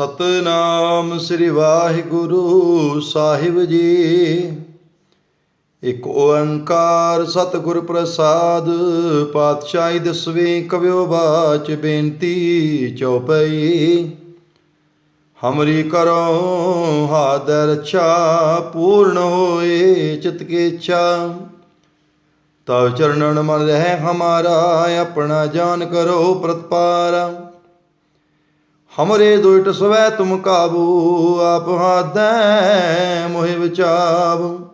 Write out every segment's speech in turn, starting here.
ਸਤਨਾਮ ਸ੍ਰੀ ਵਾਹਿਗੁਰੂ ਸਾਹਿਬ ਜੀ। ਇੱਕ ਓੰਕਾਰ ਸਤਿਗੁਰ ਪ੍ਰਸਾਦ, ਪਾਤਸ਼ਾਹੀ ਦਸਵੇਂ ਕਵਿਓ ਬਾਚ ਬੇਨਤੀ ਚਉਪਈ। ਹਮਰੀ ਕਰੋ ਹਾਦਰ ਰੱਛਾ ਪੂਰਨ ਹੋਏ ਚਿਤ ਕੇ ਇੱਛਾ। ਤਵ ਚਰਨਨ ਮਨ ਰਹਿ ਹਮਾਰਾ, ਆਪਣਾ ਜਾਨ ਕਰੋ ਪ੍ਰਤਪਾਰਾ। ਹਮਰੇ ਦੁਇਟ ਸਵੈ ਤੁਮ ਕਾਬੂ, ਆਪ ਹਾਦੈ ਮੋਹਿ ਵਿਚਾਬ।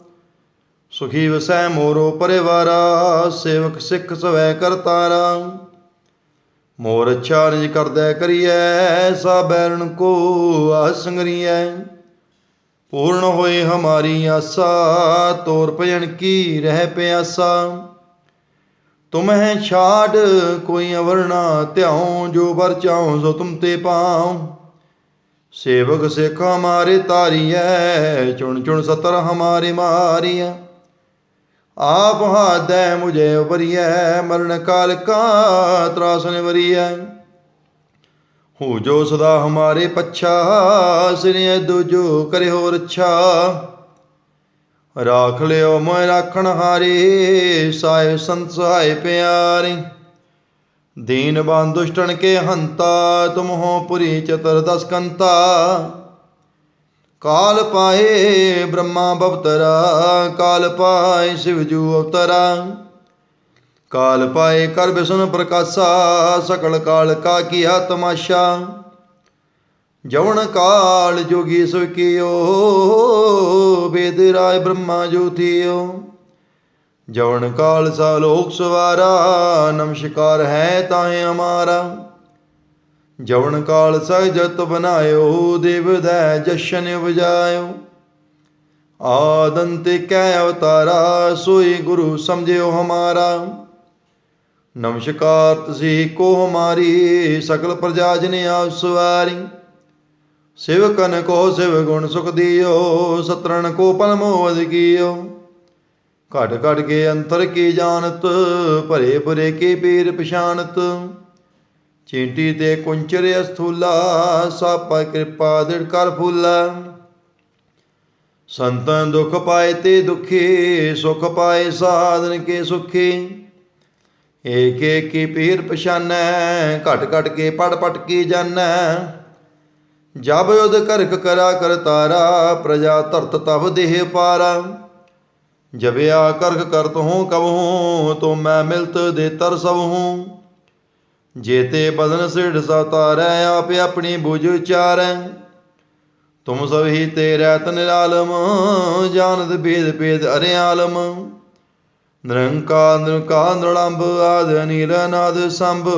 ਸੁਖੀ ਵਸੈ ਮੋਰੋ ਪਰਿਵਾਰਾ, ਸੇਵਕ ਸਿੱਖ ਸਵੈ ਕਰਤਾਰਾ ਮੋਰ ਅੱਛਾ ਨਿਜ ਕਰਦੈ ਕਰੀਐ ਸਾ ਬੈਰਣ ਕੋ ਆਸੰਗਰੀਐ ਪੂਰਨ ਹੋਏ ਹਮਾਰੀ ਆਸਾ, ਤੋਰ ਭਜਨ ਕੀ ਰਹਿ ਪਿਆਸਾ। ਤੁਮਹਿ ਛਾੜ, ਕੋਈ ਅਵਰਣਾ ਧਿਆਉ, ਜੋ ਵਰ ਚਾਉ, ਸੋ ਤੁਮ ਤੇ ਪਾਉ। ਸੇਵਕ ਸਿੱਖ ਹਮਾਰੇ ਤਾਰੀਐ ਚੁਣ ਚੁਣ ਸਤਰ ਹਮਾਰੇ ਮਾਰੀਐ। ਆਪ ਹਾਦੈ ਮੁਝੇ ਉਬਰੀਐ ਮਰਨ ਕਾਲ ਕਾ ਤਰਾਸਨ ਵਰੀਐ ਹੋ ਜੋ ਸਦਾ ਹਮਾਰੇ ਪੱਛਾ, ਸਿਰਿਐ ਦੁਜੋ ਕਰੇ ਹੋਰ ਅੱਛਾ ਰਾਖ ਲਿਓ ਮੈਂ ਰਾਖਣ ਹਾਰੇ ਸਾਹਿਬ ਸੰਤ ਸਹਾਇ ਪਿਆਰੇ। ਦੀਨ ਬਾਨ ਦੁਸ਼ਟਣ ਕੇ ਹੰਤਾ ਤੁਮ ਹੋ ਪੁਰੀ ਚਤਰ ਦਸ ਕੰਤਾ। ਕਾਲ ਪਾਏ ਬ੍ਰਹਮਾ ਬਵਤਰਾ, ਕਾਲ ਪਾਏ ਸਿਵ ਜੂ ਅਵਤਰਾ। ਕਾਲ ਪਾਏ ਕਰ ਬਿਸਨ ਪ੍ਰਕਾਸ਼ਾ, ਸਕਲ ਕਾਲ ਕਾ ਕੀਆ ਤਮਾਸ਼ਾ ਜਵਨ ਕਾਲ ਜੋਗੀ ਸੁਖਿਓ ਵੇਦ ਰਾਏ ਬ੍ਰਹਮਾ ਜੋਤਿਓ ਜਵਨ ਕਾਲ ਸਾ ਲੋਕ ਸਵਾਰਾ ਨਮਸਕਾਰ ਹੈ ਤਾਹੇ ਹਮਾਰਾ ਜਵਨ ਕਾਲ ਸਹਿਜਤ ਬਨਾਇਓ, ਦੇਵ ਦੈ ਜਸ਼ਨ ਵਜਾਇਓ ਆਦੰਤ ਕੈ ਅਵਤਾਰਾ, ਸੋਈ ਗੁਰੂ ਸਮਝਿਓ ਹਮਾਰਾ। ਨਮਸਕਾਰ ਤੁਸੀਂ ਕੋ ਹਮਾਰੀ, ਸਕਲ ਪ੍ਰਜਾ ਜਨ ਆਪ ਸਵਾਰੀ। ਸ਼ਿਵ ਸਿਵਕਨ ਕੋ ਸਿਵ ਗੁਣ ਸੁਖ ਦਿਓ, ਸਤਰਣ ਕੋ ਪਲ ਮੋਦ ਕੀਓ। ਘਟ ਘਟ ਕੇ ਅੰਤਰ ਕੀ ਜਾਣਤ, ਭਰੇ ਭਰੇ ਕੀ ਪੀਰ ਪਛਾਨਤ ਚੀਂਟੀ ਤੇ ਕੁੰਚਰ ਅਸਥੂਲਾ, ਸਾਪਾ ਕਿਰਪਾ ਦਿੜ ਕਰ ਫੁੱਲਾ। ਸੰਤਨ ਦੁਖ ਪਾਏ ਤੇ ਦੁਖੀ, ਸੁਖ ਪਾਏ ਸਾਧਨ ਕੇ ਸੁਖੀ। ਏਕ ਏਕ ਕੀ ਪੀਰ ਪਛਾਨੈ, ਘਟ ਘਟ ਕੇ ਪੜ ਪਟ ਕੀ ਜਾਣੈ ਜਬ ਉਦ ਕਰਕ ਕਰਾ ਕਰ ਤਾਰਾ, ਪ੍ਰਜਾ ਧਰਤ ਤਬ ਦੇਹ ਪਾਰਾ। ਜਬਿਆ ਕਰਕ ਕਰਤ ਹੂੰ ਕਬਹੂੰ, ਤੋ ਮੈਂ ਮਿਲਤ ਦੇ ਤਰ ਸਭ ਹੂੰ ਜੇਤੇ ਬਦਨ ਸਿੜ ਸਾ ਤਾਰੈ, ਆਪ ਆਪਣੀ ਬੁਝ ਉਚਾਰੈ। ਤੁਮ ਸਭ ਹੀ ਤੇ ਤਨ ਆਲਮ ਜਾਣਦ ਭੇਦ ਬੇਦ ਅਰਿਆਲਮ ਨਿਰੰਕਾਰ ਨਿਰਕਾਰ ਨਿਰਲੰਭ ਆਦ ਅਨੀਲ ਨਾਦ ਸੰਭ।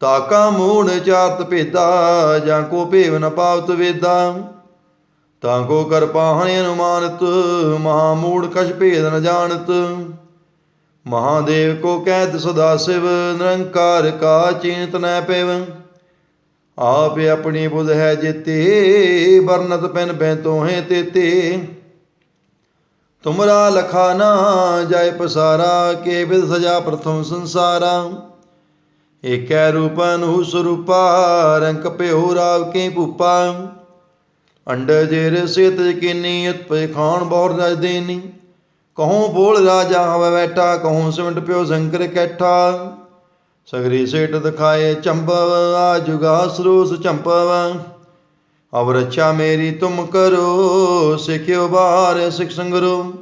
ਤਾਕਾ ਮੂੜ ਚਾਤ ਭੇਦਾ, ਜਾਂ ਕੋ ਭੇਵ ਨ ਪਾਵਤ ਵੇਦਾ। ਤਾਂ ਕੋ ਕਰ ਪਾਹਣ ਅਨੁਮਾਨਤ, ਮਹਾ ਮੂੜ ਕਛ ਭੇਦ ਨ ਜਾਣਤ। ਮਹਾਦੇਵ ਕੋ ਕਹਿਤ ਸਦਾ ਸਿਵ, ਨਿਰੰਕਾਰ ਕਾ ਚਿੰਤ ਨੈ ਪਿਵ। ਆਪ ਆਪਣੀ ਬੁਧ ਹੈ ਜਿਤੇ, ਵਰਨਤ ਪੈਨ ਬੈ ਤੋਹੇ ਤੇਤੇ। ਤੁਮਰਾ ਲਖਾ ਨਾ ਜਾਏ ਪਸਾਰਾ, ਕੇ ਵਿਦ ਸਜਾ ਪ੍ਰਥਮ ਸੰਸਾਰਾ। ਏਕੈ ਰੂਪਨ ਹੂ ਸਰੂਪਾ ਰੰਕ ਭਿਓ ਰਾਵ ਕੇ ਭੂਪਾ। ਅੰਡ ਜੇਰ ਸਿਤ ਕੀਨੀ ਉਤਪੈ ਖਾਨ ਬੌਰ ਰਜ ਦੇਨੀ। ਕਹੂੰ ਬੋਲ ਰਾਜਾ ਹਵ ਬੈਠਾ, ਕਹੂੰ ਸਿਮਟ ਪਿਓ ਸ਼ੰਕਰ ਕੈਠਾ। ਸਗਰੀ ਸੇਟ ਦਿਖਾਏ ਚੰਬਵ, ਆ ਜੁਗਾ ਸਰੂਸ ਚੰਪਵ ਅਵ ਰੱਛਾ ਮੇਰੀ ਤੁਮ ਕਰੋ, ਸਿਖਿਓ ਬਾਰ ਸਿਖ ਸੰਗਰੋ।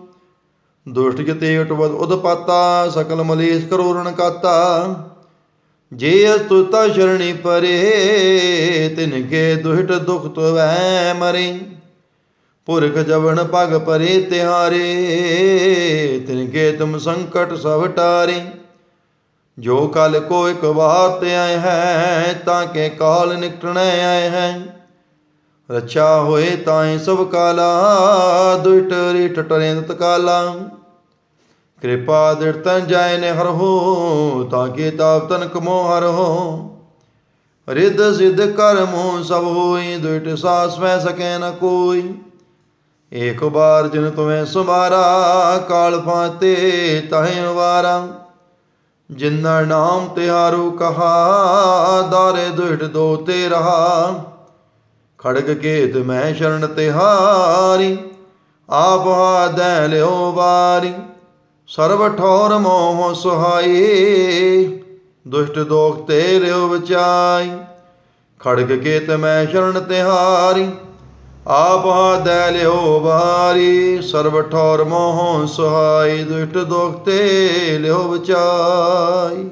ਦੁਸ਼ਟ ਜਤੇ ਉਟਵਦ ਉਦਪਾਤਾ, ਸਕਲ ਮਲੇਸ਼ ਕਰੋ ਕਾਤਾ। ਜੇ ਅਸਤੁਤਾ ਸ਼ਰਣੀ ਪਰੇ, ਤਿਨ ਕੇ ਦੁਹਿਟ ਦੁਖ ਤਵੈ ਮਰੇ। ਪੁਰਖ ਜਵਨ ਪਗ ਪਰੇ ਤਿਹਾਰੇ, ਤਿਨ ਕੇ ਤੁਮ ਸੰਕਟ ਸਭ ਟਾਰੇ। ਜੋ ਕਲ ਕੋ ਇਕ ਵਾਰ ਤੇ ਆਏ ਹੈ, ਤਾਂ ਕੇ ਕਾਲ ਨਿਕਟਣੈ ਆਏ ਹੈ। ਰੱਛਾ ਹੋਏ ਤਾਏ ਸਭ ਕਾਲਾ ਦੁਇਟ ਰਿਟ ਟਰੇ ਤਕਾਲਾ ਕਿਰਪਾ ਦਿਰਤਨ ਜਾਏ ਨੇ ਹਰ ਹੋ, ਤਾਂ ਕੇ ਤਾਪ ਤਨ ਕਮੋ ਹਰ ਹੋ। ਰਿੱਧ ਸਿੱਧ ਕਰਮੋ ਸਭ ਹੋਈ, ਦੁਇਟ ਸਾਸ ਮੈਂ ਸਕੈ ਨ ਕੋਈ। ਏਕ ਬਾਰ ਜਿਨ ਤੁਮੈ ਸੁਮਾਰਾ ਕਾਲ ਫਾਤੇ ਤਹੈ ਵਾਰਾ ਜਿਨ੍ਹਾਂ ਨਾਮ ਤਿਹਾਰੂ ਕਹਾ, ਦਾਰੇ ਦੁਇਟ ਦੋ ਤੇ ਰਹਾ। ਖੜਗ ਕੇਤ ਮੈਂ ਸ਼ਰਨ ਤਿਹਾਰੀ, ਆਪ ਹਾਦੈ ਲਿਓ ਵਾਰੀ। ਸਰਬ ਠੌਰ ਮੋਹ ਸੁਹਾਈ, ਦੁਸ਼ਟ ਦੋਖ ਤੇ ਲਿਓ ਬਚਾਈ ਖੜਗ ਕੇਤ ਮੈਂ ਸ਼ਰਨ ਤਿਹਾਰੀ, ਆਪ ਹਾਦੈ ਲਿਓ ਬਾਰੀ ਸਰਬ ਠੌਰ ਮੋਹ ਸੁਹਾਈ, ਦੁਸ਼ਟ ਦੋਖ ਤੇ ਲਿਓ ਬਚਾਈ